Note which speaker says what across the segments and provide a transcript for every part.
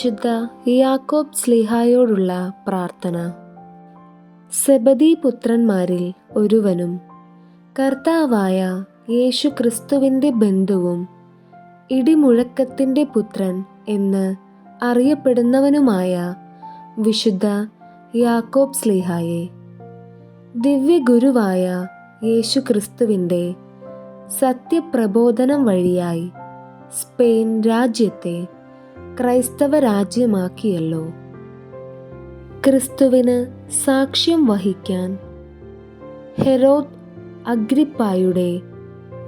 Speaker 1: വിശുദ്ധ യാക്കോബ് സ്ലിഹായോടുള്ള പ്രാർത്ഥന. സെബദി പുത്രന്മാരിൽ ഒരുവനും കർത്താവായ യേശു ക്രിസ്തുവിന്റെ ബന്ധുവും ഇടിമുഴക്കത്തിന്റെ പുത്രൻ എന്ന് അറിയപ്പെടുന്നവനുമായ വിശുദ്ധ യാക്കോബ് സ്ലിഹായെ. ദിവ്യഗുരുവായ യേശു ക്രിസ്തുവിന്റെ സത്യപ്രബോധനം വഴിയായി സ്പെയിൻ രാജ്യത്തെ ക്രൈസ്തവ രാജ്യമാക്കിയല്ലോ. ക്രിസ്തുവിന് സാക്ഷ്യം വഹിക്കാൻ ഹെറോദ് അഗ്രിപ്പായുടെ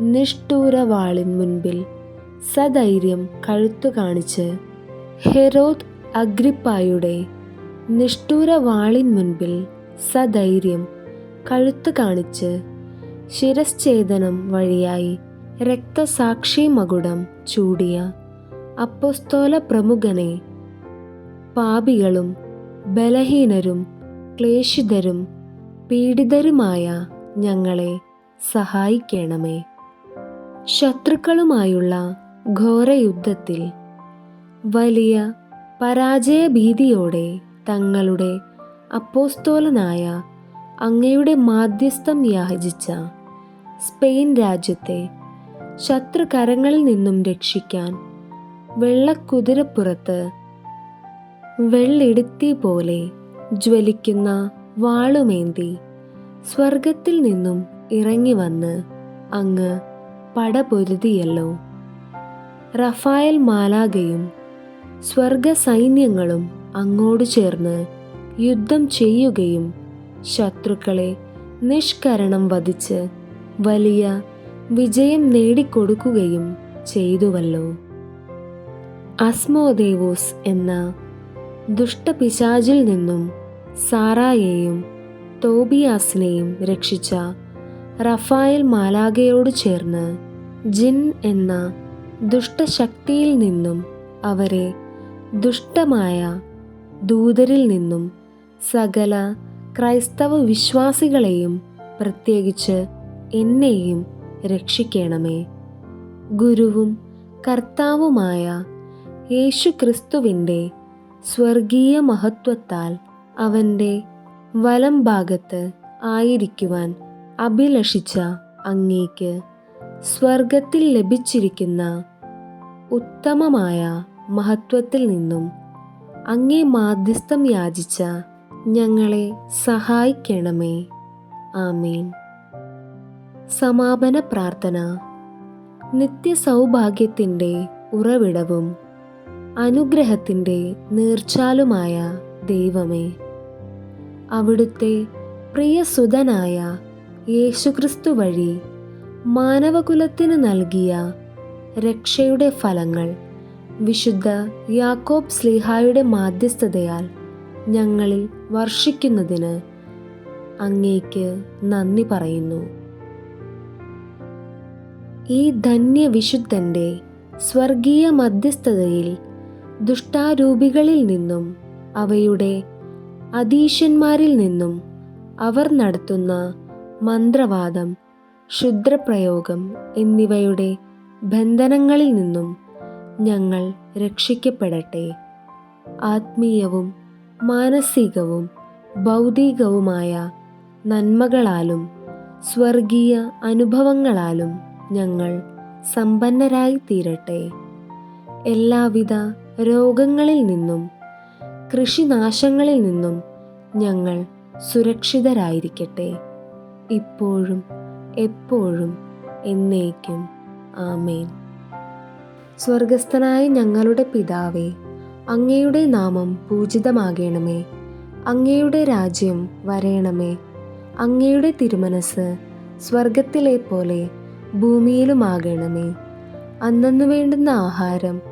Speaker 1: നിഷ്ഠൂരവാളിൻ മുൻപിൽ സധൈര്യം കഴുത്തു കാണിച്ച് ഹെറോദ് അഗ്രിപ്പായുടെ നിഷ്ഠൂരവാളിൻ മുൻപിൽ സധൈര്യം കഴുത്തു കാണിച്ച് ശിരശ്ഛേദനം വഴിയായി രക്തസാക്ഷി മകുടം ചൂടിയ അപ്പൊസ്തോല പ്രമുഖനെ. പാപികളും ബലഹീനരും ക്ലേശിതരും പീഡിതരുമായ ഞങ്ങളെ സഹായിക്കണമേ. ശത്രുക്കളുമായുള്ള ഘോരയുദ്ധത്തിൽ വലിയ പരാജയഭീതിയോടെ തങ്ങളുടെ അപ്പോസ്തോലനായ അങ്ങയുടെ മാധ്യസ്ഥം യാചിച്ച സ്പെയിൻ രാജ്യത്തെ ശത്രുകരങ്ങളിൽ നിന്നും രക്ഷിക്കാൻ വെള്ളക്കുതിരപ്പുറത്ത് വെള്ളിടുത്തി പോലെ ജ്വലിക്കുന്ന വാളുമേന്തി സ്വർഗത്തിൽ നിന്നും ഇറങ്ങി വന്ന് അങ്ങ് പടപൊരുതിയല്ലോ റഫായൽ മാലാഗയും സ്വർഗ സൈന്യങ്ങളും അങ്ങോട് ചേർന്ന് യുദ്ധം ചെയ്യുകയും ശത്രുക്കളെ നിഷ്കരണം വധിച്ച് വലിയ വിജയം നേടിക്കൊടുക്കുകയും ചെയ്തുവല്ലോ. അസ്മോദേവോസ് എന്ന ദുഷ്ടപിശാചിൽ നിന്നും സാറായെയും തോബിയാസിനെയും രക്ഷിച്ച റഫായൽ മാലാഗയോട് ചേർന്ന് ജിൻ എന്ന ദുഷ്ടശക്തിയിൽ നിന്നും അവരെ ദുഷ്ടമായ ദൂതരിൽ നിന്നും സകല ക്രൈസ്തവ വിശ്വാസികളെയും പ്രത്യേകിച്ച് എന്നെയും രക്ഷിക്കണമേ. ഗുരുവും കർത്താവുമായ യേശു ക്രിസ്തുവിന്റെ സ്വർഗീയ മഹത്വത്താൽ അവന്റെ വലം ഭാഗത്ത് ആയിരിക്കുവാൻ അഭിലഷിച്ച അങ്ങേക്ക് സ്വർഗത്തിൽ ലഭിച്ചിരിക്കുന്ന ഉത്തമമായ മഹത്വത്തിൽ നിന്നും അങ്ങേ മാധ്യസ്ഥം യാചിച്ച ഞങ്ങളെ സഹായിക്കണമേ. ആമേൻ. സമാപന പ്രാർത്ഥന. നിത്യസൗഭാഗ്യത്തിന്റെ ഉറവിടവും അനുഗ്രഹത്തിന്റെ നീർച്ചാലുമായ ദൈവമേ. അവിടുത്തെ പ്രിയസുതനായ യേശുക്രിസ്തു വഴി മാനവകുലത്തിന് നൽകിയ രക്ഷയുടെ ഫലങ്ങൾ വിശുദ്ധ യാക്കോബ് സ്ലിഹായുടെ മാധ്യസ്ഥതയാൽ ഞങ്ങളിൽ വർഷിക്കുന്നതിന് അങ്ങേക്ക് നന്ദി പറയുന്നു. ഈ ധന്യവിശുദ്ധന്റെ സ്വർഗീയ മധ്യസ്ഥതയിൽ ദുഷ്ടാരൂപികളിൽ നിന്നും അവയുടെ അതീശന്മാരിൽ നിന്നും അവർ നടത്തുന്ന മന്ത്രവാദം ക്ഷുദ്രപ്രയോഗം എന്നിവയുടെ ബന്ധനങ്ങളിൽ നിന്നും ഞങ്ങൾ രക്ഷിക്കപ്പെടട്ടെ. ആത്മീയവും മാനസികവും ഭൗതികവുമായ നന്മകളാലും സ്വർഗീയ അനുഭവങ്ങളാലും ഞങ്ങൾ സമ്പന്നരായി തീരട്ടെ എല്ലാവിധ രോഗങ്ങളിൽ നിന്നും കൃഷിനാശങ്ങളിൽ നിന്നും ഞങ്ങൾ സുരക്ഷിതരായിരിക്കട്ടെ. ഇപ്പോഴും എപ്പോഴും എന്നേക്കും. ആമേൻ. സ്വർഗസ്ഥനായ ഞങ്ങളുടെ പിതാവേ അങ്ങയുടെ നാമം പൂജിതമാകണമേ. അങ്ങയുടെ രാജ്യം വരയണമേ അങ്ങയുടെ തിരുമനസ് സ്വർഗത്തിലെ പോലെ ഭൂമിയിലുമാകണമേ. അന്നു വേണ്ടുന്ന ആഹാരം